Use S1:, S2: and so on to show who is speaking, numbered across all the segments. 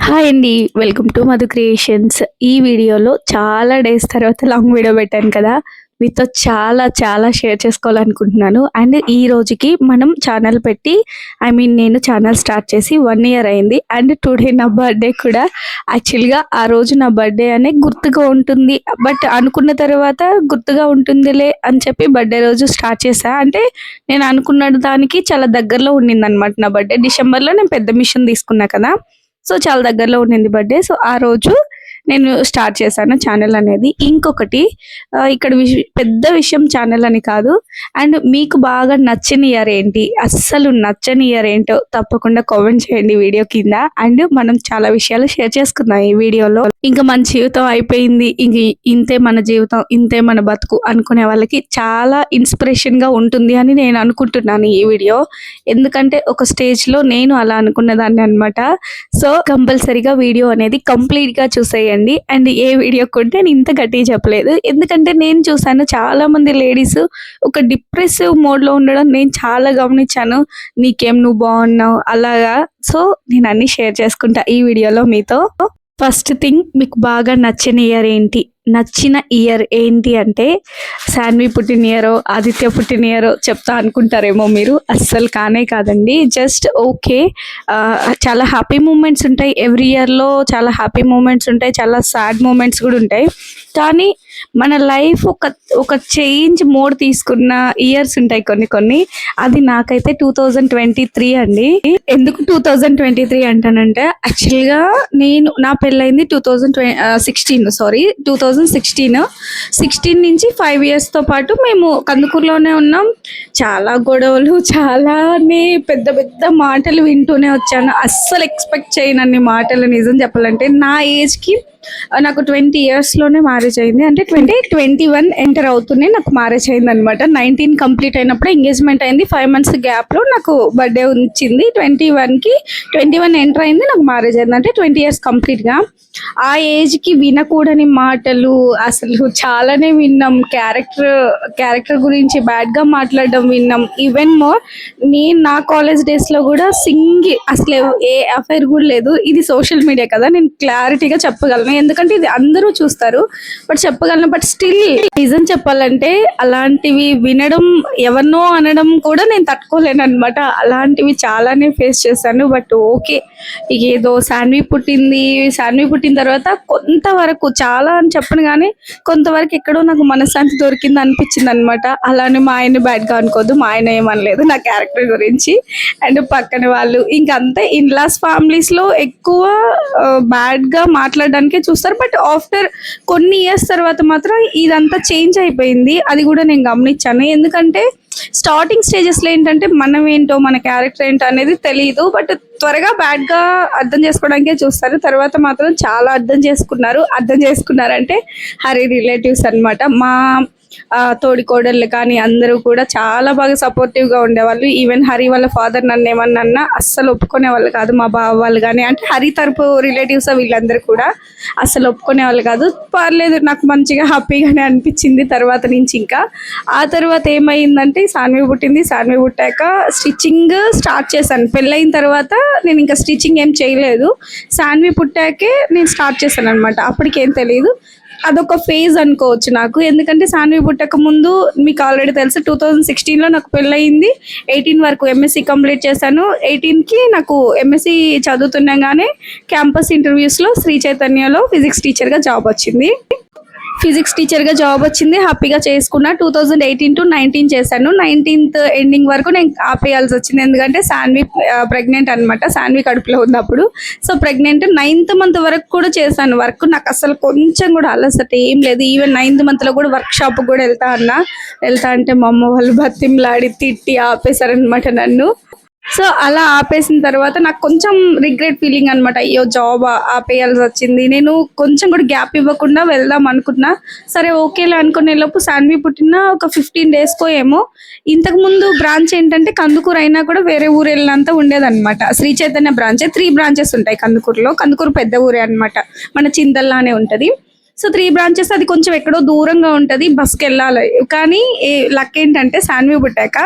S1: Hi అండి welcome to Madhu creations ఈ వీడియోలో చాలా డేస్ తర్వాత లాంగ్ వీడియో పెట్టాను కదా. మీతో చాలా చాలా షేర్ చేసుకోవాలనుకుంటున్నాను. అండ్ ఈ రోజుకి మనం ఛానల్ పెట్టి ఐ మీన్ నేను ఛానల్ స్టార్ట్ చేసి వన్ ఇయర్ అయింది. అండ్ టుడే నా బర్త్డే కూడా. యాక్చువల్గా ఆ రోజు నా బర్త్డే అనే గుర్తుగా ఉంటుంది. బట్ అనుకున్న తర్వాత గుర్తుగా ఉంటుందిలే అని చెప్పి బర్త్డే రోజు స్టార్ట్ చేశా. అంటే నేను అనుకున్న దానికి చాలా దగ్గరలో ఉండింది అనమాట నా బర్త్డే డిసెంబర్లో నేను పెద్ద మిషన్ తీసుకున్నా కదా. సో చాలా దగ్గరలో ఉండింది బర్త్డే సో ఆ రోజు నేను స్టార్ట్ చేశాను ఛానల్ అనేది. ఇంకొకటి ఇక్కడ విష- పెద్ద విషయం ఛానల్ అని కాదు. అండ్ మీకు బాగా నచ్చని ఇయర్ ఏంటి? అస్సలు నచ్చని ఇయర్ ఏంటో తప్పకుండా కామెంట్ చేయండి వీడియో కింద. అండ్ మనం చాలా విషయాలు షేర్ చేసుకుందాం ఈ వీడియోలో. ఇంకా మన జీవితం అయిపోయింది. ఇంక ఇంతే మన జీవితం ఇంతే మన బతుకు అనుకునే వాళ్ళకి చాలా ఇన్స్పిరేషన్గా ఉంటుంది అని నేను అనుకుంటున్నాను ఈ వీడియో. ఎందుకంటే ఒక స్టేజ్లో నేను అలా అనుకున్నదాన్ని అనమాట సో కంపల్సరీగా వీడియో అనేది కంప్లీట్గా చేయండి. అండ్ ఏ వీడియో కొంటే నేను ఇంత గట్టిగా చెప్పలేదు. ఎందుకంటే నేను చూసాను చాలా మంది లేడీస్ ఒక డిప్రెసివ్ మోడ్లో ఉండడం నేను చాలా గమనించాను. నీకేం? నువ్వు బాగున్నావు? అలాగా. సో నేను అన్ని షేర్ చేసుకుంటా ఈ వీడియోలో మీతో. ఫస్ట్ థింగ్ మీకు బాగా నచ్చిన ఇయర్ ఏంటి? నచ్చిన ఇయర్ ఏంటి అంటే శాన్వి పుట్టిన ఇయరో ఆదిత్య పుట్టిన ఇయరో చెప్తా అనుకుంటారేమో మీరు. అస్సలు కానే కాదండి. Just okay. చాలా హ్యాపీ మూమెంట్స్ ఉంటాయి. ఎవ్రీ ఇయర్లో చాలా హ్యాపీ మూమెంట్స్ ఉంటాయి. చాలా సాడ్ మూమెంట్స్ కూడా ఉంటాయి. కానీ మన లైఫ్ ఒక ఒక చేంజ్ మోడ్ తీసుకున్న ఇయర్స్ ఉంటాయి కొన్ని కొన్ని. అది నాకైతే టూ థౌజండ్ ట్వంటీ త్రీ అండి. ఎందుకు టూ థౌజండ్ ట్వంటీ త్రీ అంటానంటే యాక్చువల్గా నేను నా పెళ్ళైంది two thousand sixteen sorry two thousand sixteen. Sixteen నుంచి ఫైవ్ ఇయర్స్తో పాటు మేము కందుకూరులోనే ఉన్నాం. చాలా గొడవలు చాలానే పెద్ద పెద్ద మాటలు వింటూనే వచ్చాను. అస్సలు ఎక్స్పెక్ట్ చేయనన్ని మాటలు నిజం చెప్పాలంటే నా ఏజ్కి నాకు ట్వంటీ ఇయర్స్లోనే మ్యారేజ్ అయింది. అంటే ట్వంటీ ట్వంటీ వన్ ఎంటర్ అవుతూనే నాకు మ్యారేజ్ అయింది అనమాట నైన్టీన్ కంప్లీట్ అయినప్పుడు ఎంగేజ్మెంట్ అయింది. ఫైవ్ మంత్స్ గ్యాప్లో నాకు బర్త్డే వచ్చింది. ట్వంటీ వన్కి ట్వంటీ వన్ ఎంటర్ అయింది నాకు మ్యారేజ్ అయింది. అంటే ట్వంటీ ఇయర్స్ కంప్లీట్గా ఆ ఏజ్కి వినకూడని మాటలు అసలు చాలానే విన్నాం. క్యారెక్టర్ క్యారెక్టర్ గురించి బ్యాడ్గా మాట్లాడడం విన్నాం. ఈవెన్ మోర్ నేను నా కాలేజ్ డేస్లో కూడా సింగి అసలు ఏ అఫైర్ కూడా లేదు. ఇది సోషల్ మీడియా కదా. నేను క్లారిటీగా చెప్పగలను. ఎందుకంటే ఇది అందరూ చూస్తారు. బట్ చెప్పగలను బట్ స్టిల్ నిజం చెప్పాలంటే అలాంటివి వినడం ఎవరినో అనడం కూడా నేను తట్టుకోలేను అనమాట అలాంటివి చాలానే ఫేస్ చేశాను బట్ ఓకే. ఏదో శాన్వి పుట్టింది శాన్వి పుట్టిన తర్వాత కొంతవరకు చాలా అని చెప్పను కానీ కొంతవరకు ఎక్కడో నాకు మనశ్శాంతి దొరికింది అనిపించింది అనమాట అలానే మా ఆయన బ్యాడ్గా అనుకోద్దు మా ఆయన ఏమనలేదు నా క్యారెక్టర్ గురించి. అండ్ పక్కన వాళ్ళు ఇంకంతే. ఇన్లాస్ ఫ్యామిలీస్లో ఎక్కువ బ్యాడ్గా మాట్లాడడానికి చూస్తారు. బట్ ఆఫ్టర్ కొన్ని ఇయర్స్ తర్వాత మాత్రం ఇదంతా చేంజ్ అయిపోయింది. అది కూడా నేను గమనించాను. ఎందుకంటే స్టార్టింగ్ స్టేజెస్లో ఏంటంటే మనం ఏంటో మన క్యారెక్టర్ ఏంటో అనేది తెలియదు బట్ త్వరగా బ్యాడ్గా అర్థం చేసుకోవడానికే చూస్తారు. తర్వాత మాత్రం చాలా అర్థం చేసుకున్నారు. అర్థం చేసుకున్నారంటే హరి రిలేటివ్స్ అన్నమాట. మా తోడికోడళ్ళు తోడి కానీ అందరూ కూడా చాలా బాగా సపోర్టివ్గా ఉండేవాళ్ళు. ఈవెన్ హరి వాళ్ళ ఫాదర్ నన్ను ఏమన్నా అస్సలు ఒప్పుకునే వాళ్ళు కాదు మా బావ వాళ్ళు కానీ. అంటే హరి తరపు రిలేటివ్స్ వీళ్ళందరూ కూడా అస్సలు ఒప్పుకునే వాళ్ళు కాదు. పర్లేదు నాకు మంచిగా హ్యాపీగానే అనిపించింది తర్వాత నుంచి ఇంకా. ఆ తర్వాత ఏమైందంటే సాన్వి పుట్టింది. సాన్వి పుట్టాక స్టిచ్చింగ్ స్టార్ట్ చేశాను. పెళ్ళైన తర్వాత నేను ఇంకా స్టిచ్చింగ్ ఏం చేయలేదు. సాన్వి పుట్టాకే నేను స్టార్ట్ చేశాను అనమాట అప్పటికేం తెలియదు అదొక ఫేజ్ అనుకోవచ్చు నాకు. ఎందుకంటే సాన్వి పుట్టక ముందు మీకు ఆల్రెడీ తెలుసు టూ థౌజండ్ సిక్స్టీన్లో నాకు పెళ్ళయింది. ఎయిటీన్ వరకు ఎంఎస్సి కంప్లీట్ చేశాను. ఎయిటీన్కి నాకు ఎంఎస్సి చదువుతుండగానే క్యాంపస్ ఇంటర్వ్యూస్లో శ్రీ చైతన్యలో ఫిజిక్స్ టీచర్గా జాబ్ వచ్చింది. ఫిజిక్స్ టీచర్గా జాబ్ వచ్చింది. హ్యాపీగా చేసుకున్నా. Two thousand eighteen to nineteen చేశాను. నైన్టీన్త్ ఎండింగ్ వరకు నేను ఆపేయాల్సి వచ్చింది. ఎందుకంటే శాన్వి ప్రెగ్నెంట్ అనమాట శాన్వి కడుపులో ఉన్నప్పుడు సో ప్రెగ్నెంట్ నైన్త్ మంత్ వరకు కూడా చేశాను వర్క్. నాకు అసలు కొంచెం కూడా అలసట ఏం లేదు. ఈవెన్ నైన్త్ మంత్లో కూడా వర్క్ షాప్ కూడా వెళ్తా అన్నా. వెళ్తా అంటే మా అమ్మ వాళ్ళు బతిమ్లాడి తిట్టి ఆపేశారనమాట నన్ను. సో అలా ఆపేసిన తర్వాత నాకు కొంచెం రిగ్రెట్ ఫీలింగ్ అనమాట అయ్యో జాబ్ ఆపేయాల్సి వచ్చింది. నేను కొంచెం కూడా గ్యాప్ ఇవ్వకుండా వెళ్దాం అనుకున్నా. సరే ఓకేలా అనుకునే లోపు శాన్వి పుట్టిన ఒక ఫిఫ్టీన్ డేస్కో ఏమో ఇంతకు ముందు బ్రాంచ్ ఏంటంటే కందుకూరు అయినా కూడా వేరే ఊరు వెళ్ళినంత ఉండేదన్నమాట. Sri Chaitanya branch three branches ఉంటాయి కందుకూరులో. కందుకూరు పెద్ద ఊరే అన్నమాట. మన చింతల్లానే ఉంటుంది. సో త్రీ బ్రాంచెస్ అది కొంచెం ఎక్కడో దూరంగా ఉంటుంది బస్కి వెళ్ళాలి కానీ లక్ ఏంటంటే శాన్వి పుట్టాక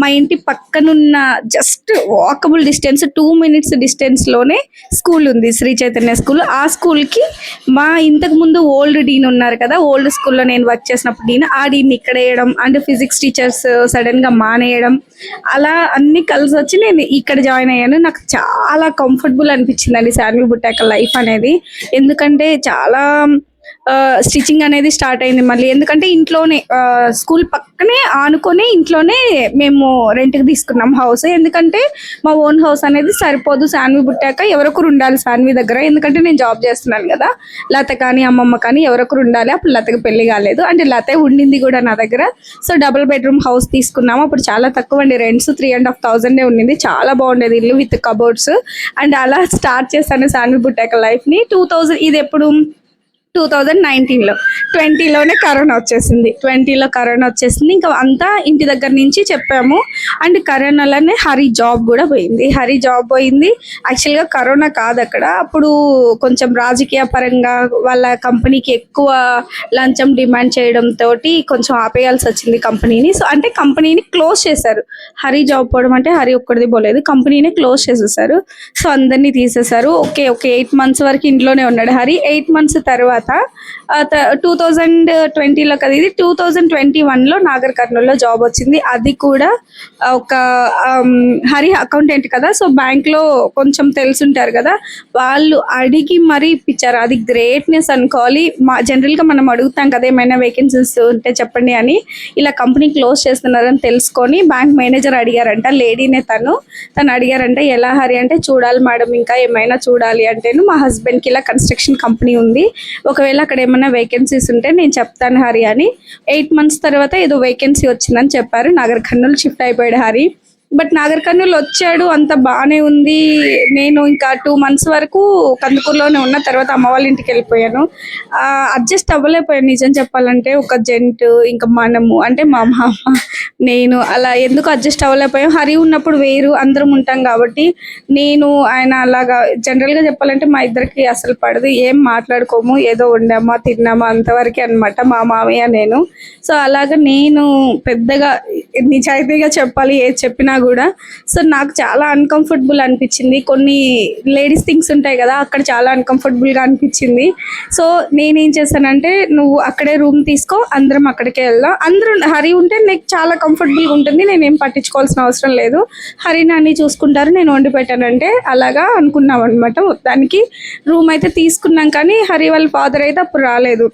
S1: మా ఇంటి పక్కనున్న just walkable distance two minutes డిస్టెన్స్లోనే school ఉంది శ్రీ చైతన్య స్కూల్ ఆ స్కూల్కి మా ఇంతకు ముందు ఓల్డ్ డీన్ ఉన్నారు కదా ఓల్డ్ స్కూల్లో నేను వర్క్ చేసినప్పుడు డీన్ ఆ డీన్ ఇక్కడ వేయడం అండ్ ఫిజిక్స్ టీచర్స్ సడన్గా మానేయడం. అలా అన్ని కలిసి వచ్చి నేను ఇక్కడ జాయిన్ అయ్యాను. నాకు చాలా కంఫర్టబుల్ అనిపించిందండి శాన్వి పుట్టాక లైఫ్ అనేది. ఎందుకంటే చాలా స్టిచ్చింగ్ అనేది స్టార్ట్ అయింది మళ్ళీ. ఎందుకంటే ఇంట్లోనే స్కూల్ పక్కనే ఆనుకొని ఇంట్లోనే మేము రెంట్కి తీసుకున్నాం హౌస్. ఎందుకంటే మా ఓన్ హౌస్ అనేది సరిపోదు సాన్వి పుట్టాక ఎవరొకరు ఉండాలి సాన్వి దగ్గర. ఎందుకంటే నేను జాబ్ చేస్తున్నాను కదా. లత కానీ అమ్మమ్మ కానీ ఎవరొకరు ఉండాలి. అప్పుడు లతకి పెళ్ళి కాలేదు. అంటే లత ఉండింది కూడా నా దగ్గర. సో డబుల్ బెడ్రూమ్ హౌస్ తీసుకున్నాము. అప్పుడు చాలా తక్కువ అండి. రెంట్స్ త్రీ అండ్ హాఫ్ థౌజండే ఉండింది. చాలా బాగుండేది. ఇల్లు విత్ కబోర్డ్స్. అండ్ అలా స్టార్ట్ చేశాను సాన్వి పుట్టాక లైఫ్ని. టూ థౌజండ్ ఇది ఎప్పుడు? టూ థౌజండ్ నైన్టీన్లో ట్వంటీలోనే కరోనా వచ్చేసింది. ట్వంటీలో కరోనా వచ్చేసింది. ఇంకా అంతా ఇంటి దగ్గర నుంచి చెప్పాము. అండ్ కరోనాలోనే హరి జాబ్ కూడా పోయింది. హరి జాబ్ పోయింది. యాక్చువల్గా కరోనా కాదు అక్కడ. అప్పుడు కొంచెం రాజకీయ పరంగా వాళ్ళ కంపెనీకి ఎక్కువ లంచం డిమాండ్ చేయడంతో కొంచెం ఆపేయాల్సి వచ్చింది కంపెనీని. సో అంటే కంపెనీని క్లోజ్ చేశారు. హరి జాబ్ పోవడం అంటే హరి ఒక్కడిది పోలేదు. కంపెనీని క్లోజ్ చేసేసారు. సో అందరినీ తీసేశారు ఓకే ఓకే ఎయిట్ మంత్స్ వరకు ఇంట్లోనే ఉన్నాడు హరి. ఎయిట్ మంత్స్ తర్వాత టూ థౌజండ్ ట్వంటీలో కదా ఇది టూ థౌజండ్ ట్వంటీ వన్లో నాగర్ కర్నూల్లో జాబ్ వచ్చింది. అది కూడా ఒక హరి అకౌంటెంట్ కదా సో బ్యాంక్లో కొంచెం తెలుసుంటారు కదా వాళ్ళు అడిగి మరీ ఇప్పించారు. అది గ్రేట్నెస్ అనుకోవాలి. మా జనరల్గా మనం అడుగుతాం కదా ఏమైనా వేకెన్సీస్ ఉంటే చెప్పండి అని. ఇలా కంపెనీ క్లోజ్ చేస్తున్నారని తెలుసుకొని బ్యాంక్ మేనేజర్ అడిగారంట లేడీనే తను. తను అడిగారంట ఎలా హరి అంటే చూడాలి మేడం ఇంకా ఏమైనా చూడాలి అంటేను మా హస్బెండ్కి ఇలా కన్స్ట్రక్షన్ కంపెనీ ఉంది. ఒకవేళ అక్కడ ఏమైనా వేకెన్సీస్ ఉంటే నేను చెప్తాను హరి అని. ఎయిట్ మంత్స్ తర్వాత ఏదో వేకెన్సీ వచ్చిందని చెప్పారు. నాగర్ కర్నూలు షిఫ్ట్ అయిపోయాడు హరి. బట్ నాగర్ కర్నూలు వచ్చాడు అంత బాగానే ఉంది. నేను ఇంకా టూ మంత్స్ వరకు కందుకూరులోనే ఉన్న తర్వాత అమ్మ వాళ్ళ ఇంటికి వెళ్ళిపోయాను. అడ్జస్ట్ అవ్వలేకపోయాను నిజం చెప్పాలంటే. ఒక జెంట్ ఇంకా మనము అంటే మా మామ నేను అలా ఎందుకు అడ్జస్ట్ అవ్వలేకపోయాం? హరి ఉన్నప్పుడు వేరు అందరం ఉంటాం కాబట్టి. నేను ఆయన అలాగా జనరల్గా చెప్పాలంటే మా ఇద్దరికి అసలు పడదు. ఏం మాట్లాడుకోము ఏదో ఉండామా తిన్నామా అంతవరకే అన్నమాట. మా మామయ్య నేను. సో అలాగా నేను పెద్దగా నిజాయితీగా చెప్పాలి ఏది చెప్పినా కూడా. సో నాకు చాలా అన్కంఫర్టబుల్ అనిపించింది. కొన్ని లేడీస్ థింగ్స్ ఉంటాయి కదా అక్కడ చాలా అన్కంఫర్టబుల్గా అనిపించింది. సో నేనేం చేశానంటే నువ్వు అక్కడే రూమ్ తీసుకో అందరం అక్కడికే వెళ్దాం. అందరూ హరి ఉంటే నీకు చాలా కంఫర్టబుల్గా ఉంటుంది. నేనేం పట్టించుకోవాల్సిన అవసరం లేదు. హరి నాన్ని చూసుకుంటారు నేను వండి పెట్టానంటే అలాగా అనుకున్నాం అనమాట మొత్తానికి రూమ్ అయితే తీసుకున్నాం కానీ హరి వాళ్ళ ఫాదర్ అయితే అప్పుడు రాలేదు.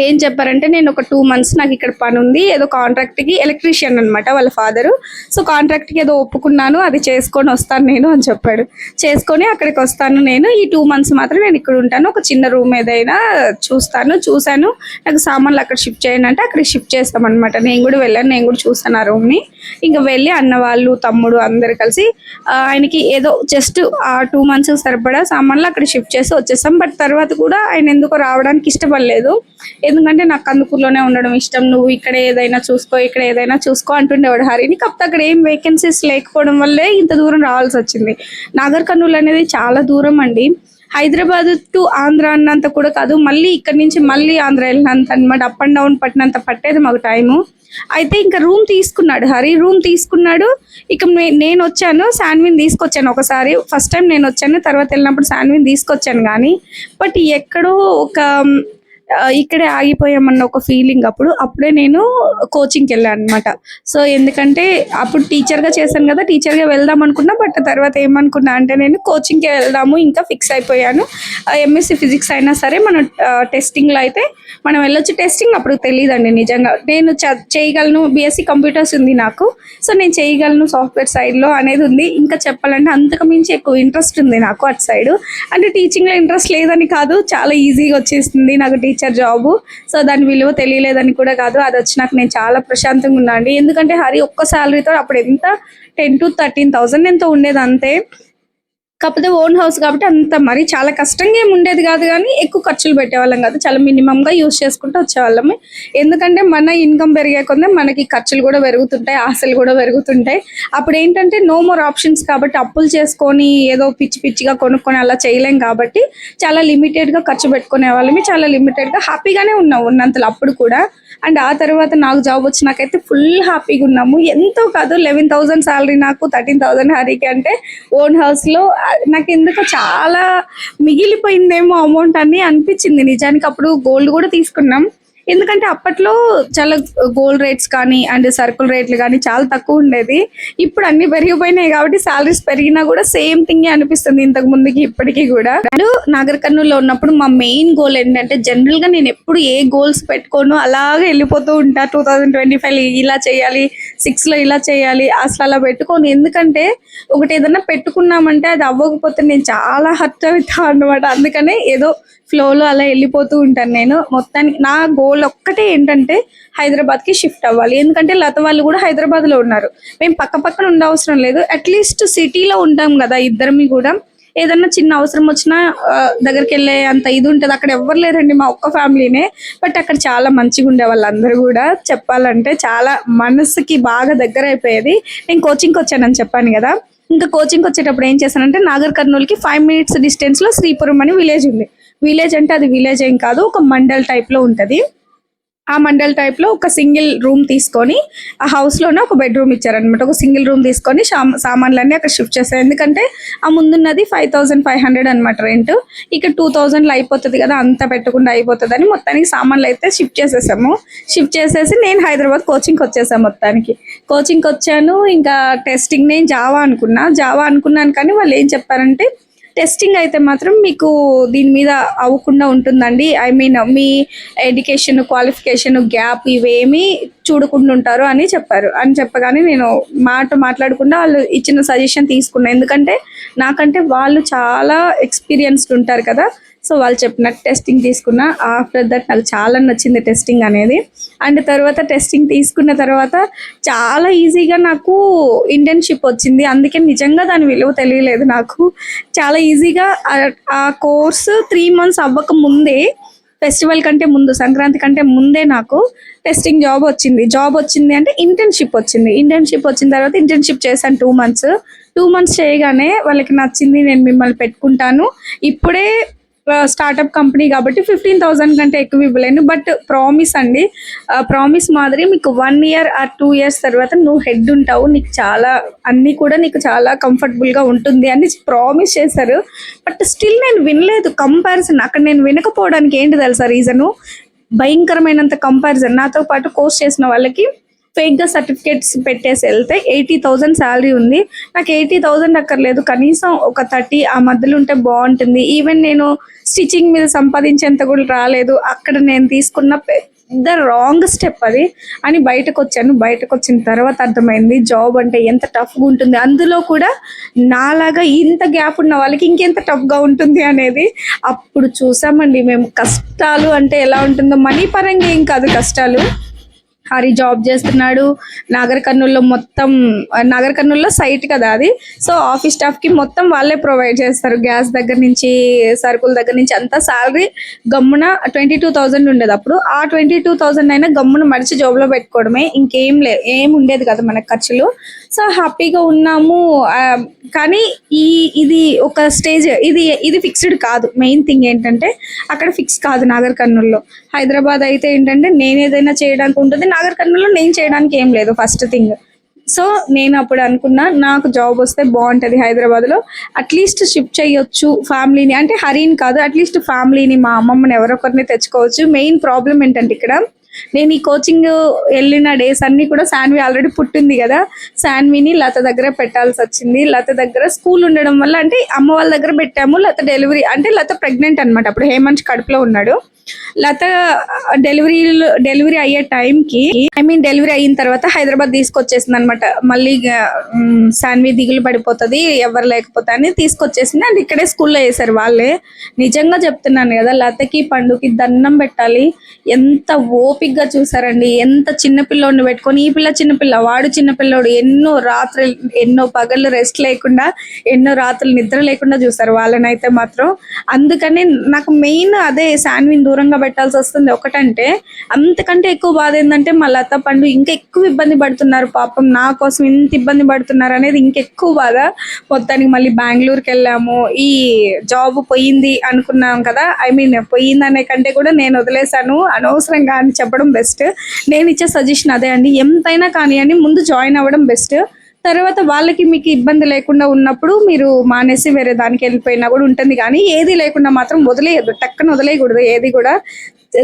S1: ఏం చెప్పారంటే నేను ఒక టూ మంత్స్ నాకు ఇక్కడ పని ఉంది. ఏదో కాంట్రాక్ట్కి ఎలక్ట్రీషియన్ అనమాట వాళ్ళ ఫాదరు సో కాంట్రాక్ట్కి ఏదో ఒప్పుకున్నాను అది చేసుకొని వస్తాను నేను అని చెప్పాడు. చేసుకొని అక్కడికి వస్తాను నేను. ఈ టూ మంత్స్ మాత్రం నేను ఇక్కడ ఉంటాను. ఒక చిన్న రూమ్ ఏదైనా చూస్తాను చూశాను. నాకు సామాన్లు అక్కడ షిఫ్ట్ చేయండి అంటే అక్కడ షిఫ్ట్ చేస్తామన్నమాట. నేను కూడా వెళ్ళాను నేను కూడా చూసాను ఆ రూమ్ని ఇంకా వెళ్ళి అన్న వాళ్ళు తమ్ముడు అందరు కలిసి ఆయనకి ఏదో జస్ట్ ఆ టూ మంత్స్ సరిపడా సామాన్లు అక్కడ షిఫ్ట్ చేసి వచ్చేసాం బట్ తర్వాత కూడా ఆయన ఎందుకో రావడానికి ఇష్టపడలేదు. ఎందుకంటే నాకు కందుకూరులోనే ఉండడం ఇష్టం. నువ్వు ఇక్కడ ఏదైనా చూసుకో ఇక్కడ ఏదైనా చూసుకో అంటుండేవాడు హరిని కాకపోతే అక్కడ ఏం వేకెన్సీస్ లేకపోవడం వల్లే ఇంత దూరం రావాల్సి వచ్చింది. నాగర్ కర్నూలు అనేది చాలా దూరం అండి. హైదరాబాద్ టు ఆంధ్ర అన్నంత కూడా కాదు. మళ్ళీ ఇక్కడ నుంచి మళ్ళీ ఆంధ్ర వెళ్ళినంత అనమాట అప్ అండ్ డౌన్ పట్టినంత పట్టేది మాకు టైము అయితే ఇంకా రూమ్ తీసుకున్నాడు హరి. రూమ్ తీసుకున్నాడు. ఇక నేను వచ్చాను. శాన్విన్ తీసుకొచ్చాను ఒకసారి. ఫస్ట్ టైం నేను వచ్చాను. తర్వాత వెళ్ళినప్పుడు శాన్విన్ తీసుకొచ్చాను కానీ. బట్ ఎక్కడో ఒక ఇక్కడే ఆగిపోయామన్న ఒక ఫీలింగ్ అప్పుడు. అప్పుడే నేను కోచింగ్కి వెళ్ళాను అనమాట సో ఎందుకంటే అప్పుడు టీచర్గా చేశాను కదా టీచర్గా వెళ్దాం అనుకున్నా బట్ తర్వాత ఏమనుకున్నా అంటే నేను కోచింగ్కి వెళ్దాము ఇంకా ఫిక్స్ అయిపోయాను. ఎంఎస్సి ఫిజిక్స్ అయినా సరే మనం టెస్టింగ్లో అయితే మనం వెళ్ళొచ్చు. టెస్టింగ్ అప్పుడు తెలియదండి నిజంగా. నేను చ- చేయగలను బీఎస్సీ కంప్యూటర్స్ ఉంది నాకు. సో నేను చేయగలను సాఫ్ట్వేర్ సైడ్లో అనేది ఉంది. ఇంకా చెప్పాలంటే అంతకు మించి ఎక్కువ ఇంట్రెస్ట్ ఉంది నాకు అటు సైడ్ అంటే టీచింగ్లో ఇంట్రెస్ట్ లేదని కాదు చాలా ఈజీగా వచ్చేస్తుంది నాకు టీచర్ జాబు. సో దాని విలువ తెలియలేదని కూడా కాదు. అది వచ్చి నాకు నేను చాలా ప్రశాంతంగా ఉన్నా అండి ఎందుకంటే హరి ఒక్క శాలరీతో అప్పుడు ఎంత? టెన్ టు థర్టీన్ థౌసండ్ ఎంతో ఉండేది అంతే. కాకపోతే ఓన్ హౌస్ కాబట్టి అంత మరి చాలా కష్టంగా ఏమి ఉండేది కాదు కానీ ఎక్కువ ఖర్చులు పెట్టేవాళ్ళం కాదు. చాలా మినిమంగా యూస్ చేసుకుంటూ వచ్చేవాళ్ళము. ఎందుకంటే మన ఇన్కమ్ పెరిగే కొందే మనకి ఖర్చులు కూడా పెరుగుతుంటాయి ఆశలు కూడా పెరుగుతుంటాయి. అప్పుడు ఏంటంటే నో మోర్ ఆప్షన్స్ కాబట్టి అప్పులు చేసుకొని ఏదో పిచ్చి పిచ్చిగా కొనుక్కొని అలా చేయలేం కాబట్టి చాలా లిమిటెడ్గా ఖర్చు పెట్టుకునే వాళ్ళమే చాలా లిమిటెడ్గా హ్యాపీగానే ఉన్నాం ఉన్నంతలో అప్పుడు కూడా. అండ్ ఆ తర్వాత నాకు జాబ్ వచ్చినాకైతే ఫుల్ హ్యాపీగా ఉన్నాము. ఎంతో కాదు లెవెన్ థౌసండ్ సాలరీ నాకు థర్టీన్ థౌసండ్ హరికి అంటే ఓన్ హౌస్లో నాకు ఎందుకో చాలా మిగిలిపోయిందేమో అమౌంట్ అని అనిపించింది నిజానికి. అప్పుడు గోల్డ్ కూడా తీసుకున్నాం. ఎందుకంటే అప్పట్లో చాలా గోల్డ్ రేట్స్ కానీ అండ్ సర్కుల్ రేట్లు కానీ చాలా తక్కువ ఉండేది. ఇప్పుడు అన్ని పెరిగిపోయినాయి కాబట్టి సాలరీస్ పెరిగినా కూడా సేమ్ థింగ్ అనిపిస్తుంది ఇంతకు ముందుకి ఇప్పటికీ కూడా. అండ్ నాగర్ కర్నూలులో ఉన్నప్పుడు మా మెయిన్ గోల్ ఏంటంటే జనరల్గా నేను ఎప్పుడు ఏ గోల్స్ పెట్టుకోను అలాగే వెళ్ళిపోతూ ఉంటా. టూ థౌజండ్ ట్వంటీ ఫైవ్ ఇలా చేయాలి సిక్స్లో ఇలా చేయాలి అసలు అలా పెట్టుకోను. ఎందుకంటే ఒకటి ఏదైనా పెట్టుకున్నామంటే అది అవ్వకపోతే నేను చాలా హర్ట్ అవుతా అన్నమాట. అందుకనే ఏదో ఫ్లోలో అలా వెళ్ళిపోతూ ఉంటాను నేను. మొత్తానికి నా గోల్ ఒక్కటే ఏంటంటే హైదరాబాద్కి షిఫ్ట్ అవ్వాలి. ఎందుకంటే లత వాళ్ళు కూడా హైదరాబాద్లో ఉన్నారు. మేము పక్క పక్కన ఉండవసరం లేదు. అట్లీస్ట్ సిటీలో ఉంటాం కదా ఇద్దరిమి కూడా. ఏదన్నా చిన్న అవసరం వచ్చినా దగ్గరికి వెళ్ళే అంత ఇది ఉంటుంది. అక్కడ ఎవ్వరు లేరండి మా ఒక్క ఫ్యామిలీనే. బట్ అక్కడ చాలా మంచిగా ఉండే వాళ్ళందరూ కూడా. చెప్పాలంటే చాలా మనసుకి బాగా దగ్గర అయిపోయేది. నేను కోచింగ్కి వచ్చానని చెప్పాను కదా. ఇంకా కోచింగ్కి వచ్చేటప్పుడు ఏం చేశానంటే నాగర్ కర్నూలుకి ఫైవ్ మినిట్స్ డిస్టెన్స్లో శ్రీపురం అని విలేజ్ ఉంది. విలేజ్ అంటే అది విలేజ్ ఏం కాదు ఒక మండల్ టైప్లో ఉంటది. ఆ మండల్ టైప్లో ఒక సింగిల్ రూమ్ తీసుకొని ఆ హౌస్లోనే ఒక బెడ్రూమ్ ఇచ్చారనమాట ఒక సింగిల్ రూమ్ తీసుకొని సామాన్లన్నీ అక్కడ షిఫ్ట్ చేస్తారు ఎందుకంటే ఆ ముందున్నది ఫైవ్ థౌసండ్ ఫైవ్ హండ్రెడ్ అనమాట రెంట్ ఇక టూ థౌసండ్లో అయిపోతుంది కదా అంత పెట్టకుండా అయిపోతుంది అని మొత్తానికి సామాన్లు అయితే షిఫ్ట్ చేసేసాము. షిఫ్ట్ చేసేసి నేను హైదరాబాద్ కోచింగ్కి వచ్చేసాను మొత్తానికి. కోచింగ్కి వచ్చాను ఇంకా టెస్టింగ్ నేను జావా అనుకున్నా. జావా అనుకున్నాను కానీ వాళ్ళు ఏం చెప్పారంటే టెస్టింగ్ అయితే మాత్రం మీకు దీని మీద అవ్వకుండా ఉంటుందండి. ఐ మీన్ మీ ఎడ్యుకేషన్ క్వాలిఫికేషన్ గ్యాప్ ఇవేమి చూడకుండా ఉంటారు అని చెప్పారు. అని చెప్పగానే నేను మాట మాట్లాడకుండా వాళ్ళు ఇచ్చిన సజెషన్ తీసుకున్నాను ఎందుకంటే నాకంటే వాళ్ళు చాలా ఎక్స్పీరియన్స్డ్ ఉంటారు కదా. సో వాళ్ళు చెప్పినట్టు టెస్టింగ్ తీసుకున్న ఆఫ్టర్ దట్ నాకు చాలా నచ్చింది టెస్టింగ్ అనేది. అండ్ తర్వాత టెస్టింగ్ తీసుకున్న తర్వాత చాలా ఈజీగా నాకు ఇంటర్న్షిప్ వచ్చింది. అందుకే నిజంగా దాని విలువ తెలియలేదు నాకు. చాలా ఈజీగా ఆ కోర్సు త్రీ మంత్స్ అవ్వక ముందే ఫెస్టివల్ కంటే ముందు సంక్రాంతి కంటే ముందే నాకు టెస్టింగ్ జాబ్ వచ్చింది. జాబ్ వచ్చింది అంటే ఇంటర్న్షిప్ వచ్చింది. ఇంటర్న్షిప్ వచ్చిన తర్వాత ఇంటర్న్షిప్ చేశాను టూ మంత్స్ టూ మంత్స్ చేయగానే వాళ్ళకి నచ్చింది నేను మిమ్మల్ని పెట్టుకుంటాను. ఇప్పుడే స్టార్ట్అప్ కంపెనీ కాబట్టి ఫిఫ్టీన్ థౌసండ్ కంటే ఎక్కువ ఇవ్వలేను. బట్ ప్రామిస్ అండి. ప్రామిస్ మాదిరి మీకు one year or two years తర్వాత నువ్వు హెడ్ ఉంటావు. నీకు చాలా అన్నీ కూడా నీకు చాలా కంఫర్టబుల్గా గా ఉంటుంది అని ప్రామిస్ చేశారు. బట్ స్టిల్ నేను వినలేదు కంపారిజన్ అక్కడ నేను వినకపోవడానికి ఏంటి తెలుసా రీజను భయంకరమైనంత కంపారిజన్ నాతో పాటు కోర్స్ చేసిన వాళ్ళకి ఫేక్గా సర్టిఫికేట్స్ పెట్టేసి వెళ్తే ఎయిటీ థౌసండ్ శాలరీ ఉంది. నాకు ఎయిటీ థౌసండ్ అక్కర్లేదు. కనీసం ఒక థర్టీ ఆ మధ్యలో ఉంటే బాగుంటుంది. ఈవెన్ నేను స్టిచ్చింగ్ మీద సంపాదించేంత కూడా రాలేదు. అక్కడ నేను తీసుకున్న పెద్ద రాంగ్ స్టెప్ అది. అని బయటకు వచ్చాను. బయటకు వచ్చిన తర్వాత అర్థమైంది జాబ్ అంటే ఎంత టఫ్గా ఉంటుంది. అందులో కూడా నాలాగా ఇంత గ్యాప్ ఉన్న వాళ్ళకి ఇంకెంత టఫ్గా ఉంటుంది అనేది అప్పుడు చూసామండి. మేము కష్టాలు అంటే ఎలా ఉంటుందో మనీ పరంగా ఏం కాదు కష్టాలు. హరి జాబ్ చేస్తున్నాడు. నాగర్ కర్నూల్లో మొత్తం నాగర్ కర్నూల్లో సైట్ కదా అది. సో ఆఫీస్ స్టాఫ్కి మొత్తం వాళ్ళే ప్రొవైడ్ చేస్తారు. గ్యాస్ దగ్గర నుంచి సరుకుల దగ్గర నుంచి అంతా సాలరీ గమ్మున ట్వంటీ టూ థౌసండ్ ఉండేది అప్పుడు. ఆ ట్వంటీ టూ థౌసండ్ అయినా గమ్మున మడిచి జాబ్లో పెట్టుకోవడమే. ఇంకేం లేదు ఏం ఉండేది కదా మనకు ఖర్చులు. సో హ్యాపీగా ఉన్నాము. కానీ ఈ ఇది ఒక స్టేజ్ ఇది ఇది ఫిక్స్డ్ కాదు. మెయిన్ థింగ్ ఏంటంటే అక్కడ ఫిక్స్ కాదు నాగర్ కర్నూల్లో. హైదరాబాద్ అయితే ఏంటంటే నేను ఏదైనా చేయడానికి ఉంటుంది. నాగర్ కర్నూల్లో నేను చేయడానికి ఏం లేదు ఫస్ట్ థింగ్ సో నేను అప్పుడు అనుకున్నా నాకు జాబ్ వస్తే బాగుంటది హైదరాబాద్లో అట్లీస్ట్ షిఫ్ట్ చేయొచ్చు ఫ్యామిలీని. అంటే హరిని కాదు అట్లీస్ట్ ఫ్యామిలీని మా అమ్మమ్మని ఎవరొకరిని తెచ్చుకోవచ్చు. మెయిన్ ప్రాబ్లం ఏంటంటే ఇక్కడ నేను ఈ కోచింగ్ వెళ్ళిన డేస్ అన్ని కూడా శాన్వి ఆల్రెడీ పుట్టింది కదా. శాన్విని లత దగ్గర పెట్టాల్సి వచ్చింది. లత దగ్గర స్కూల్ ఉండడం వల్ల అంటే అమ్మ వాళ్ళ దగ్గర పెట్టాము లత డెలివరీ అంటే లత ప్రెగ్నెంట్ అన్నమాట. అప్పుడు హేమంత్ కడుపులో ఉన్నాడు. లత డెలివరీ డెలివరీ అయ్యే టైంకి ఐ మీన్ డెలివరీ అయిన తర్వాత హైదరాబాద్ తీసుకొచ్చేసింది అనమాట మళ్ళీ శాన్వి దిగులు పడిపోతుంది ఎవరు లేకపోతే అని తీసుకొచ్చేసింది. అండ్ ఇక్కడే స్కూల్లో వేశారు వాళ్ళే. నిజంగా చెప్తున్నాను కదా లతకి పండుకి దండం పెట్టాలి. ఎంత ఓపిక ఓపిక్గా చూసారండి ఎంత చిన్న పిల్లోడిని పెట్టుకొని ఈ పిల్ల చిన్న పిల్ల వాడు చిన్న పిల్లోడు ఎన్నో రాత్రి ఎన్నో పగళ్ళు రెస్ట్ లేకుండా ఎన్నో రాత్రులు నిద్ర లేకుండా చూసారు వాళ్ళనైతే మాత్రం అందుకని నాకు మెయిన్ అదే శాన్విన్ దూరంగా పెట్టాల్సి వస్తుంది. ఒకటంటే అంతకంటే ఎక్కువ బాధ ఏంటంటే మా లత పండు ఇంకా ఎక్కువ ఇబ్బంది పడుతున్నారు. పాపం నా కోసం ఇంత ఇబ్బంది పడుతున్నారు అనేది ఇంకెక్కువ బాధ. మొత్తానికి మళ్ళీ బెంగళూరుకి వెళ్ళాము. ఈ జాబ్ పోయింది అనుకున్నాం కదా. ఐ మీన్ పోయింది అనే కంటే కూడా నేను వదిలేశాను. అనవసరంగా అని చెప్పడం బెస్ట్ నేను ఇచ్చే సజెషన్ అదే అండి. ఎంతైనా కానివ్వండి ముందు జాయిన్ అవ్వడం బెస్ట్ తర్వాత వాళ్ళకి మీకు ఇబ్బంది లేకుండా ఉన్నప్పుడు మీరు మానేసి వేరే దానికి వెళ్ళిపోయినా కూడా ఉంటుంది. కానీ ఏది లేకుండా మాత్రం వదిలేయద్దు. టక్కన వదిలేయకూడదు ఏది కూడా.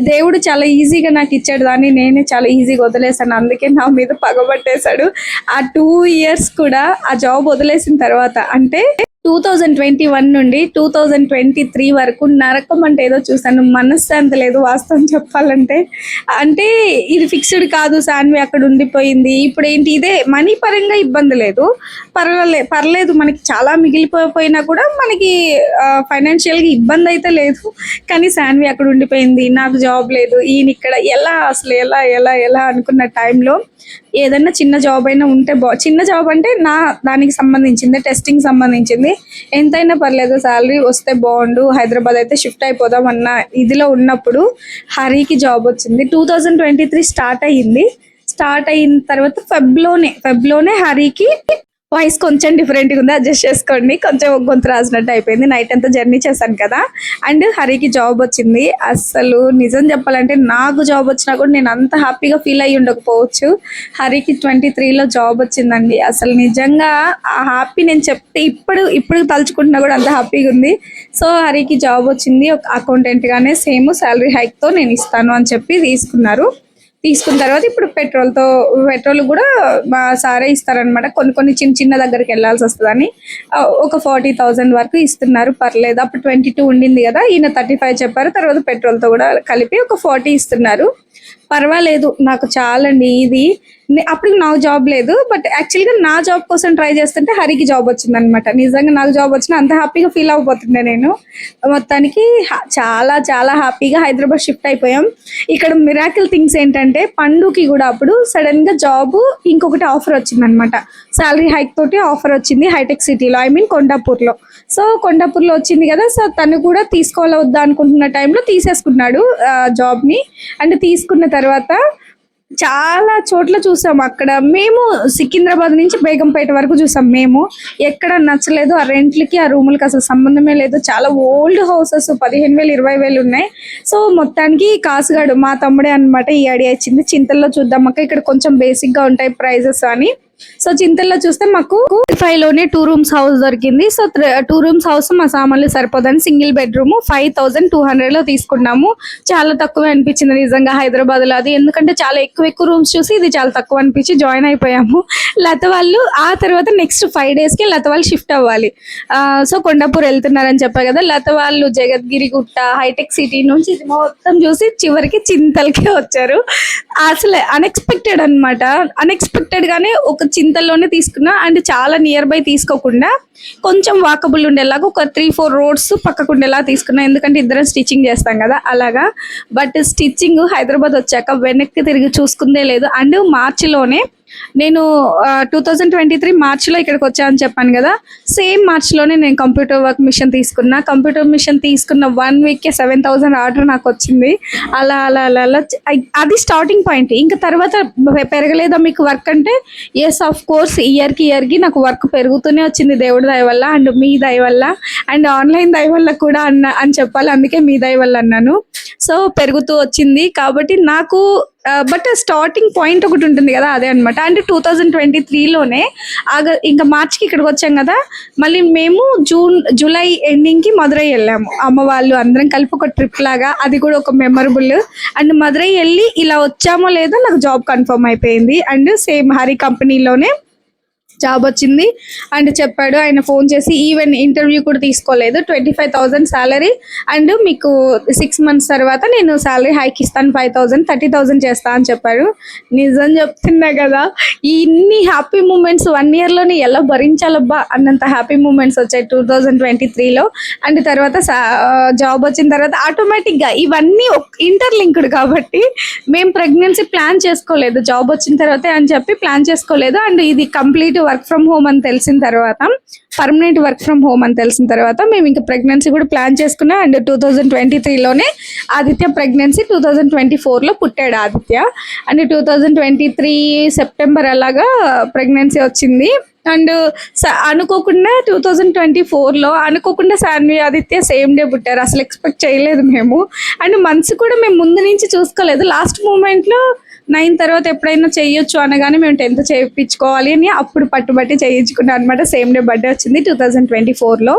S1: దేవుడు చాలా ఈజీగా నాకు ఇచ్చాడు దాన్ని. నేనే చాలా ఈజీగా వదిలేసాను అందుకే నా మీద పగబట్టేశాడు ఆ టూ ఇయర్స్ కూడా ఆ జాబ్ వదిలేసిన తర్వాత అంటే టూ థౌజండ్ ట్వంటీ వన్ నుండి టూ థౌజండ్ ట్వంటీ త్రీ వరకు నరకం అంటే ఏదో చూసాను మనశ్శాంతి లేదు వాస్తవం చెప్పాలంటే. అంటే ఇది ఫిక్స్డ్ కాదు సాన్వి అక్కడ ఉండిపోయింది. ఇప్పుడు ఏంటి ఇదే మనీ పరంగా ఇబ్బంది లేదు. పర్వాలే పర్లేదు మనకి చాలా మిగిలిపోయినా కూడా మనకి ఫైనాన్షియల్గా ఇబ్బంది అయితే లేదు. కానీ సాన్వి అక్కడ ఉండిపోయింది. నాకు జాబ్ లేదు. ఈయన ఇక్కడ ఎలా అసలు ఎలా ఎలా ఎలా అనుకున్న టైంలో ఏదైనా చిన్న జాబ్ అయినా ఉంటే బా చిన్న జాబ్ అంటే నా దానికి సంబంధించింది టెస్టింగ్ సంబంధించింది. ఎంతైనా పర్లేదు శాలరీ వస్తే బాగుండు హైదరాబాద్ అయితే షిఫ్ట్ అయిపోదాం అన్న ఇదిలో ఉన్నప్పుడు హరికి జాబ్ వచ్చింది. Two thousand twenty three start అయ్యింది. స్టార్ట్ అయిన తర్వాత ఫెబ్లోనే ఫెబ్లోనే హరికి వాయిస్ కొంచెం డిఫరెంట్గా ఉంది. అడ్జస్ట్ చేసుకోండి. కొంచెం గొంతు రాసినట్టు అయిపోయింది. నైట్ అంతా జర్నీ చేశాను కదా. అండ్ హరికి జాబ్ వచ్చింది. అసలు నిజం చెప్పాలంటే నాకు జాబ్ వచ్చినా కూడా నేను అంత హ్యాపీగా ఫీల్ అయ్యి ఉండకపోవచ్చు. హరికి ట్వంటీ త్రీలో జాబ్ వచ్చిందండి. అసలు నిజంగా ఆ హ్యాపీ నేను చెప్తే ఇప్పుడు ఇప్పుడు తలుచుకుంటున్నా కూడా అంత హ్యాపీగా ఉంది. సో హరికి జాబ్ వచ్చింది. ఒక అకౌంటెంట్గానే సేమ్ శాలరీ హైక్తో నేను ఇస్తాను అని చెప్పి తీసుకున్నారు. తీసుకున్న తర్వాత ఇప్పుడు పెట్రోల్తో పెట్రోల్ కూడా మా సారే ఇస్తారనమాట కొన్ని కొన్ని చిన్న చిన్న దగ్గరికి వెళ్ళాల్సి వస్తుందని. ఆ, ఒక ఫార్టీ థౌజండ్ వరకు ఇస్తున్నారు. పర్లేదు. అప్పుడు ట్వంటీ టూ ఉండింది కదా. ఈయన థర్టీ ఫైవ్ చెప్పారు. తర్వాత పెట్రోల్తో కూడా కలిపి ఒక ఫార్టీ ఇస్తున్నారు. పర్వాలేదు నాకు చాలండి ఇది. అప్పుడు నాకు జాబ్ లేదు బట్ యాక్చువల్గా నా జాబ్ కోసం ట్రై చేస్తుంటే హరికి జాబ్ వచ్చిందనమాట. నిజంగా నాకు జాబ్ వచ్చిన అంత హ్యాపీగా ఫీల్ అయిపోతుండే నేను. మొత్తానికి చాలా చాలా హ్యాపీగా హైదరాబాద్ షిఫ్ట్ అయిపోయాం. ఇక్కడ మిరాకిల్ థింగ్స్ ఏంటంటే పండుకి కూడా అప్పుడు సడన్గా జాబ్ ఇంకొకటి ఆఫర్ వచ్చిందనమాట. శాలరీ హైక్ తోటి ఆఫర్ వచ్చింది హైటెక్ సిటీలో ఐ మీన్ కొండాపూర్లో. సో కొండాపూర్లో వచ్చింది కదా సో తను కూడా తీసుకోవాలి వద్దా అనుకుంటున్న టైంలో తీసేసుకున్నాడు జాబ్ని. అండ్ తీసుకున్న తర్వాత చాలా చోట్ల చూసాం అక్కడ. మేము సికింద్రాబాద్ నుంచి బేగంపేట వరకు చూసాం మేము. ఎక్కడ నచ్చలేదు ఆ రెంట్లకి ఆ రూములకి అసలు సంబంధమే లేదు. చాలా ఓల్డ్ హౌసెస్ పదిహేను వేలు ఇరవై వేలు ఉన్నాయి. సో మొత్తానికి కాసుగాడు మా తమ్ముడే అన్నమాట ఈ ఐడియా ఇచ్చింది. చింతల్లో చూద్దాం అక్క ఇక్కడ కొంచెం బేసిక్గా ఉంటాయి ప్రైజెస్ అని. సో చింతల్లో చూస్తే మాకు ఫైవ్లోనే టూ రూమ్స్ హౌస్ దొరికింది. సో టూ రూమ్స్ హౌస్ మా సామాన్లు సరిపోదని single bedroom five thousand two హండ్రెడ్లో తీసుకున్నాము. చాలా తక్కువ అనిపించింది నిజంగా హైదరాబాద్లో అది ఎందుకంటే చాలా ఎక్కువ ఎక్కువ రూమ్స్ చూసి ఇది చాలా తక్కువ అనిపించి జాయిన్ అయిపోయాము. లత వాళ్ళు ఆ తర్వాత నెక్స్ట్ ఫైవ్ డేస్కి లత వాళ్ళు షిఫ్ట్ అవ్వాలి. ఆ, సో కొండాపూర్ వెళ్తున్నారని చెప్పా కదా లత వాళ్ళు జగద్గిరి గుట్ట హైటెక్ సిటీ నుంచి ఇది మొత్తం చూసి చివరికి చింతలకే వచ్చారు. అసలు అన్ఎక్స్పెక్టెడ్ అన్నమాట. అన్ఎక్స్పెక్టెడ్ గానే ఒక చింతల్లోనే తీసుకున్నా అండ్ చాలా నియర్ బై తీసుకోకుండా కొంచెం వాకబుల్ ఉండేలాగా ఒక త్రీ ఫోర్ రోడ్స్ పక్కకు ఉండేలా తీసుకున్నా. ఎందుకంటే ఇద్దరం స్టిచ్చింగ్ చేస్తాం కదా అలాగా. బట్ స్టిచ్చింగ్ హైదరాబాద్ వచ్చాక వెనక్కి తిరిగి చూసుకుందే లేదు. అండ్ మార్చిలోనే నేను టూ థౌజండ్ ట్వంటీ త్రీ మార్చ్లో ఇక్కడికి వచ్చానని చెప్పాను కదా సేమ్ మార్చ్లోనే నేను కంప్యూటర్ వర్క్ మిషన్ తీసుకున్నా. కంప్యూటర్ మిషన్ తీసుకున్న వన్ వీక్కే సెవెన్ థౌసండ్ ఆర్డర్ నాకు వచ్చింది. అలా అలా అలా అలా అది స్టార్టింగ్ పాయింట్ ఇంకా తర్వాత పెరగలేదా మీకు వర్క్ అంటే? ఎస్ ఆఫ్ కోర్స్ ఇయర్కి ఇయర్కి నాకు వర్క్ పెరుగుతూనే వచ్చింది దేవుడి దయ వల్ల అండ్ మీ దయ వల్ల. అండ్ ఆన్లైన్ దయ వల్ల కూడా అన్న అని చెప్పాలి. అందుకే మీ దయ వల్ల అన్నాను. సో పెరుగుతూ వచ్చింది. కాబట్టి నాకు బట్ స్టార్టింగ్ పాయింట్ ఒకటి ఉంటుంది కదా అదే అనమాట అంటే టూ థౌజండ్ ట్వంటీ త్రీలోనే ఆగ ఇంకా మార్చికి ఇక్కడికి వచ్చాం కదా మళ్ళీ మేము జూన్ జూలై ఎండింగ్కి మదురై వెళ్ళాము. అమ్మ వాళ్ళు అందరం కలిపి ఒక ట్రిప్ లాగా అది కూడా ఒక మెమరబుల్ అండ్ మదురై వెళ్ళి ఇలా వచ్చామో లేదో నాకు జాబ్ కన్ఫర్మ్ అయిపోయింది. అండ్ సేమ్ హరి కంపెనీలోనే జాబ్ వచ్చింది. అండ్ చెప్పాడు ఆయన ఫోన్ చేసి ఈవెన్ ఇంటర్వ్యూ కూడా తీసుకోలేదు twenty five thousand salary. And మీకు సిక్స్ మంత్స్ తర్వాత నేను సాలరీ హైక్ ఇస్తాను ఫైవ్ థౌసండ్ థర్టీ థౌసండ్ చేస్తా అని చెప్పాడు. నిజం చెప్తున్నా కదా ఈ ఇన్ని హ్యాపీ మూమెంట్స్ వన్ ఇయర్లోనే ఎలా భరించాలబ్బా అన్నంత హ్యాపీ మూమెంట్స్ వచ్చాయి టూ థౌజండ్ ట్వంటీ త్రీలో. అండ్ తర్వాత జాబ్ వచ్చిన తర్వాత ఆటోమేటిక్గా ఇవన్నీ ఇంటర్లింక్డ్ కాబట్టి మేము ప్రెగ్నెన్సీ ప్లాన్ చేసుకోలేదు. జాబ్ వచ్చిన తర్వాత అని చెప్పి ప్లాన్ చేసుకోలేదు. అండ్ ఇది కంప్లీట్ వర్క్ ఫ్రమ్ హోమ్ అని తెలిసిన తర్వాత పర్మనెంట్ వర్క్ ఫ్రమ్ హోమ్ అని తెలిసిన తర్వాత మేము ఇంకా ప్రెగ్నెన్సీ కూడా ప్లాన్ చేసుకున్నాం. And two thousand twenty త్రీలోనే Aditya pregnancy two thousand twenty ఫోర్లో పుట్టాడు Aditya. And two thousand twenty three September అలాగా ప్రెగ్నెన్సీ వచ్చింది. అండ్ అనుకోకుండా టూ థౌజండ్ ట్వంటీ ఫోర్లో అనుకోకుండా సాన్వి ఆదిత్య సేమ్ డే పుట్టారు. అసలు ఎక్స్పెక్ట్ చేయలేదు మేము. అండ్ మంత్స్ కూడా మేము ముందు నుంచి చూసుకోలేదు. లాస్ట్ మూమెంట్లో నైన్ తర్వాత ఎప్పుడైనా చేయొచ్చు అనగానే మేము టెన్త్ చేయించుకోవాలి అని అప్పుడు పట్టుబట్టి చేయించుకున్నాం అనమాట సేమ్ డే బర్త్డే వచ్చింది టూ థౌజండ్ ట్వంటీ ఫోర్లో.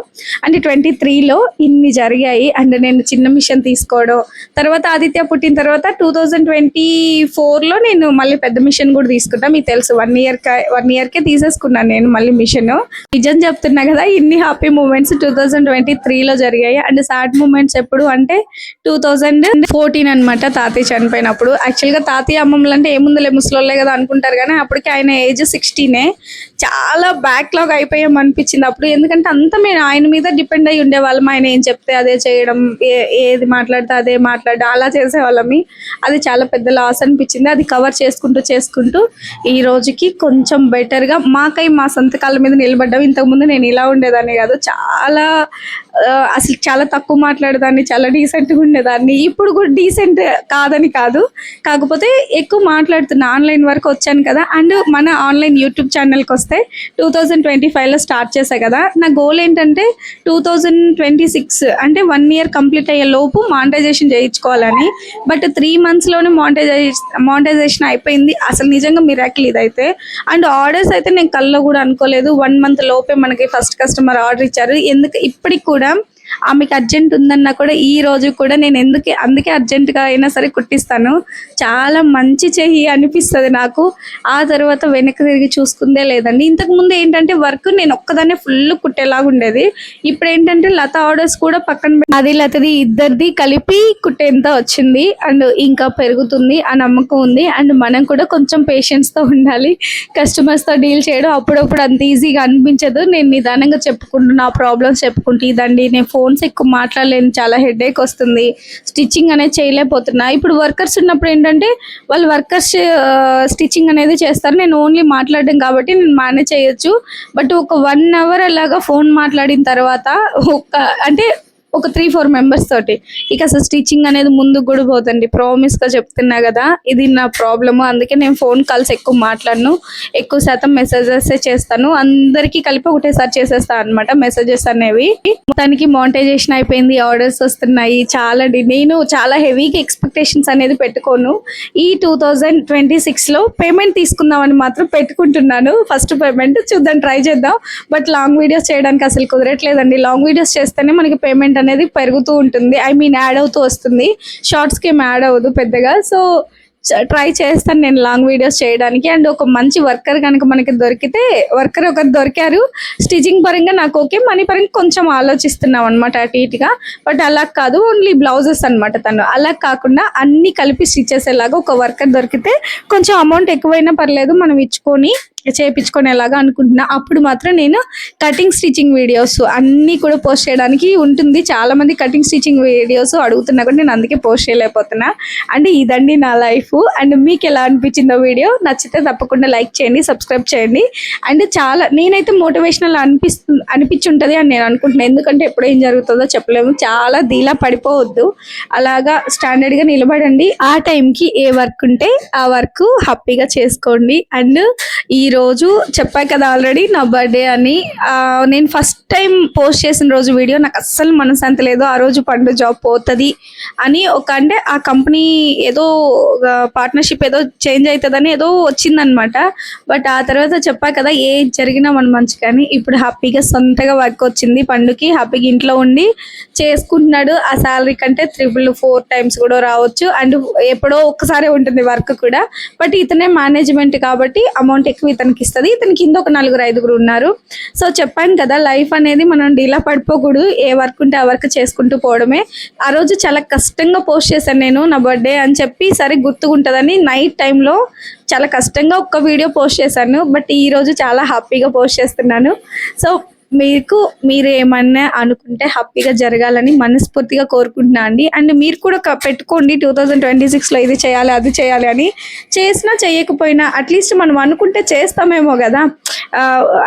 S1: అండ్ ట్వంటీ త్రీలో ఇన్ని జరిగాయి. అండ్ నేను చిన్న మిషన్ తీసుకోవడం తర్వాత ఆదిత్య పుట్టిన తర్వాత టూ థౌజండ్ ట్వంటీ ఫోర్లో నేను మళ్ళీ పెద్ద మిషన్ కూడా తీసుకున్నా. మీకు తెలుసు వన్ ఇయర్ వన్ ఇయర్కే తీసేసుకున్నాను నేను మళ్ళీ మిషన్. నిజం చెప్తున్నా కదా ఇన్ని happy moments two thousand twenty త్రీలో జరిగాయి. అండ్ సాడ్ మూమెంట్స్ ఎప్పుడు అంటే టూ థౌజండ్ ఫోర్టీన్ అనమాట తాతయ్య చనిపోయినప్పుడు. యాక్చువల్గా తాతయ్య అమ్మ మమ్మల్ని అంటే ఏముందులే ముసలోళ్ళే కదా అనుకుంటారు కానీ అప్పటికి ఆయన ఏజ్ సిక్స్టీనే. చాలా బ్యాక్లాగ్ అయిపోయాం అనిపించింది అప్పుడు. ఎందుకంటే అంతా మేము ఆయన మీద డిపెండ్ అయి ఉండేవాళ్ళం. ఆయన ఏం చెప్తే అదే చేయడం ఏ- ఏది మాట్లాడితే అదే మాట్లాడడం అలా చేసేవాళ్ళమి అది చాలా పెద్ద లాస్ అనిపించింది. అది కవర్ చేసుకుంటూ చేసుకుంటూ ఈ రోజుకి కొంచెం బెటర్గా మాకై మా సొంతకాల మీద నిలబడ్డాం. ఇంతకుముందు నేను ఇలా ఉండేదాన్ని కాదు. చాలా అసలు చాలా తక్కువ మాట్లాడేదాన్ని చాలా డీసెంట్గా ఉండేదాన్ని. ఇప్పుడు కూడా డీసెంట్ కాదని కాదు. కాకపోతే ఎక్కువ మాట్లాడుతున్నా ఆన్లైన్ వరకు వచ్చాను కదా. అండ్ మన ఆన్లైన్ యూట్యూబ్ ఛానల్కి వస్తే టూ థౌజండ్ ట్వంటీ ఫైవ్లో స్టార్ట్ చేశా కదా. నా గోల్ ఏంటంటే టూ థౌజండ్ ట్వంటీ సిక్స్ అంటే వన్ ఇయర్ కంప్లీట్ అయ్యే లోపు మానిటైజేషన్ చేయించుకోవాలని. బట్ త్రీ మంత్స్లోనే మానిటైజేషన్ మానిటైజేషన్ అయిపోయింది. అసలు నిజంగా మిరాకిల్ ఇదైతే. అండ్ ఆర్డర్స్ అయితే నేను కల్లో కూడా అనుకోలేదు. వన్ మంత్ లోపే మనకి ఫస్ట్ కస్టమర్ ఆర్డర్ ఇచ్చారు. ఎందుకు? ఇప్పటికి కూడా ఆమెకి అర్జెంట్ ఉందన్నా కూడా ఈ రోజు కూడా నేను ఎందుకే అందుకే అర్జెంటుగా అయినా సరే కుట్టిస్తాను. చాలా మంచి చెయ్యి అనిపిస్తుంది నాకు. ఆ తర్వాత వెనక్కి తిరిగి చూసుకుందే లేదండి. ఇంతకు ముందు ఏంటంటే వర్క్ నేను ఒక్కదాన్నే ఫుల్ కుట్టేలాగా ఉండేది. ఇప్పుడు ఏంటంటే లత ఆర్డర్స్ కూడా పక్కన అది లతది ఇద్దరిది కలిపి కుట్టేంత వచ్చింది. అండ్ ఇంకా పెరుగుతుంది ఆ నమ్మకం ఉంది. అండ్ మనం కూడా కొంచెం పేషెన్స్తో తో ఉండాలి. కస్టమర్స్తో తో డీల్ చేయడం అప్పుడప్పుడు అంత ఈజీగా అనిపించదు. నేను నిదానంగా చెప్పుకుంటున్నా నా ప్రాబ్లమ్స్ చెప్పుకుంటూ ఇదండి నేను ఫోన్స్ ఎక్కువ మాట్లాడలేను చాలా హెడేక్ వస్తుంది. స్టిచ్చింగ్ అనేది చేయలేకపోతున్నా. ఇప్పుడు వర్కర్స్ ఉన్నప్పుడు ఏంటంటే వాళ్ళు వర్కర్స్ స్టిచ్చింగ్ అనేది చేస్తారు. నేను ఓన్లీ మాట్లాడడం కాబట్టి నేను మేనేజ్ చేయొచ్చు. బట్ ఒక వన్ అవర్ అలాగా ఫోన్ మాట్లాడిన తర్వాత ఒక అంటే ఒక త్రీ ఫోర్ మెంబర్స్ తోటి. ఇక అసలు స్టిచ్చింగ్ అనేది ముందుకు కూడా పోతండి ప్రామిస్గా చెప్తున్నా కదా ఇది నా ప్రాబ్లమ్ అందుకే నేను ఫోన్ కాల్స్ ఎక్కువ మాట్లాడను. ఎక్కువ శాతం మెసేజెస్ చేస్తాను. అందరికీ కలిపి ఒకటేసారి చేసేస్తాను అనమాట మెసేజెస్ అనేవి. మొత్తానికి మోనిటైజేషన్ అయిపోయింది ఆర్డర్స్ వస్తున్నాయి చాలా నేను చాలా హెవీగా ఎక్స్పెక్టేషన్స్ అనేది పెట్టుకోను. ఈ టూ థౌజండ్ ట్వంటీ సిక్స్లో పేమెంట్ తీసుకుందామని మాత్రం పెట్టుకుంటున్నాను. ఫస్ట్ పేమెంట్ చూద్దాం ట్రై చేద్దాం. బట్ లాంగ్ వీడియోస్ చేయడానికి అసలు కుదరట్లేదండి. లాంగ్ వీడియోస్ చేస్తేనే మనకి పేమెంట్ అనేది పెరుగుతూ ఉంటుంది. ఐ మీన్ యాడ్ అవుతూ వస్తుంది. షార్ట్స్కి ఏం యాడ్ అవ్వదు పెద్దగా. సో ట్రై చేస్తాను నేను లాంగ్ వీడియోస్ చేయడానికి. అండ్ ఒక మంచి వర్కర్ కనుక మనకి దొరికితే వర్కర్ ఒకరు దొరికారు స్టిచింగ్ పరంగా నాకు ఓకే మనీ పరంగా కొంచెం ఆలోచిస్తున్నాం అనమాట అటు ఇటుగా. బట్ అలా కాదు ఓన్లీ బ్లౌజెస్ అన్నమాట తను. అలా కాకుండా అన్ని కలిపి స్టిచ్ చేసేలాగా ఒక వర్కర్ దొరికితే కొంచెం అమౌంట్ ఎక్కువైనా పర్లేదు మనం ఇచ్చుకొని చేయించుకునేలాగా అనుకుంటున్నా. అప్పుడు మాత్రం నేను కటింగ్ స్టిచ్చింగ్ వీడియోస్ అన్నీ కూడా పోస్ట్ చేయడానికి ఉంటుంది. చాలా మంది కటింగ్ స్టిచ్చింగ్ వీడియోస్ అడుగుతున్నా కూడా నేను అందుకే పోస్ట్ చేయలేకపోతున్నా. అండ్ ఇదండి నా లైఫ్ అండ్ మీకు ఎలా అనిపించిందో వీడియో నచ్చితే తప్పకుండా లైక్ చేయండి సబ్స్క్రైబ్ చేయండి. అండ్ చాలా నేనైతే మోటివేషనల్ అనిపిస్తు అనిపించుంటుంది అని నేను అనుకుంటున్నాను ఎందుకంటే ఎప్పుడు ఏం జరుగుతుందో చెప్పలేము. చాలా దీలా పడిపోవద్దు. అలాగా స్టాండర్డ్గా నిలబడండి. ఆ టైంకి ఏ వర్క్ ఉంటే ఆ వర్క్ హ్యాపీగా చేసుకోండి. అండ్ ఈ రోజు చెప్పా కదా ఆల్రెడీ నా బర్త్డే అని. నేను ఫస్ట్ టైం పోస్ట్ చేసిన రోజు వీడియో నాకు అస్సలు మనశ్శాంతి లేదు. ఆ రోజు పండు జాబ్ పోతుంది అని ఒక అంటే ఆ కంపెనీ ఏదో పార్ట్నర్షిప్ ఏదో చేంజ్ అవుతుందని ఏదో వచ్చిందనమాట బట్ ఆ తర్వాత చెప్పా కదా ఏ జరిగినా మన మంచి కానీ ఇప్పుడు హ్యాపీగా సొంతగా వర్క్ వచ్చింది పండుకి హ్యాపీగా ఇంట్లో ఉండి చేసుకుంటున్నాడు. ఆ శాలరీ కంటే త్రిబుల్ ఫోర్ టైమ్స్ కూడా రావచ్చు. అండ్ ఎప్పుడో ఒక్కసారి ఉంటుంది వర్క్ కూడా. బట్ ఇతనే మేనేజ్మెంట్ కాబట్టి అమౌంట్ ఎక్కువ ఇతనికి ఇస్తుంది ఇతని కింద ఒక నలుగురు ఐదుగురు ఉన్నారు. సో చెప్పాను కదా లైఫ్ అనేది మనం డీలా పడిపోకూడదు. ఏ వర్క్ ఉంటే ఆ వర్క్ చేసుకుంటూ పోవడమే. ఆ రోజు చాలా కష్టంగా పోస్ట్ చేశాను నేను నా బర్త్డే అని చెప్పి సరే గుర్తుకుంటుందని నైట్ టైంలో చాలా కష్టంగా ఒక్క వీడియో పోస్ట్ చేశాను. బట్ ఈ రోజు చాలా హ్యాపీగా పోస్ట్ చేస్తున్నాను. సో మీకు మీరు ఏమన్నా అనుకుంటే హ్యాపీగా జరగాలని మనస్ఫూర్తిగా కోరుకుంటున్నా అండి. అండ్ మీరు కూడా ఒక పెట్టుకోండి టూ థౌజండ్ ట్వంటీ సిక్స్లో ఇది చేయాలి అది చేయాలి అని. చేసినా చేయకపోయినా అట్లీస్ట్ మనం అనుకుంటే చేస్తామేమో కదా.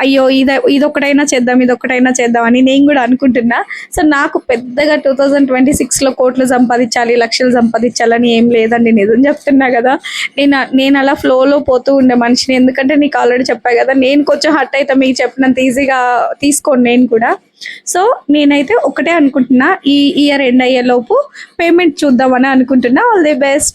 S1: అయ్యో ఇది ఇదొకటైనా చేద్దాం ఇదొకటైనా చేద్దాం అని నేను కూడా అనుకుంటున్నా. సో నాకు పెద్దగా టూ థౌజండ్ ట్వంటీ సిక్స్లో కోట్లు సంపాదించాలి లక్షలు సంపాదించాలని ఏం లేదండి. నిజం చెప్తున్నా కదా. నేను నేను అలా ఫ్లోలో పోతూ ఉండే మనిషిని. ఎందుకంటే నీకు ఆల్రెడీ చెప్పా కదా నేను కొంచెం హట్ అయితే మీకు చెప్పినంత ఈజీగా తీసుకోండి నేను కూడా. సో నేనైతే ఒకటే అనుకుంటున్నా ఈ ఇయర్ ఎండ్ అయ్యే లోపు పేమెంట్ చూద్దామని అనుకుంటున్నా. All the best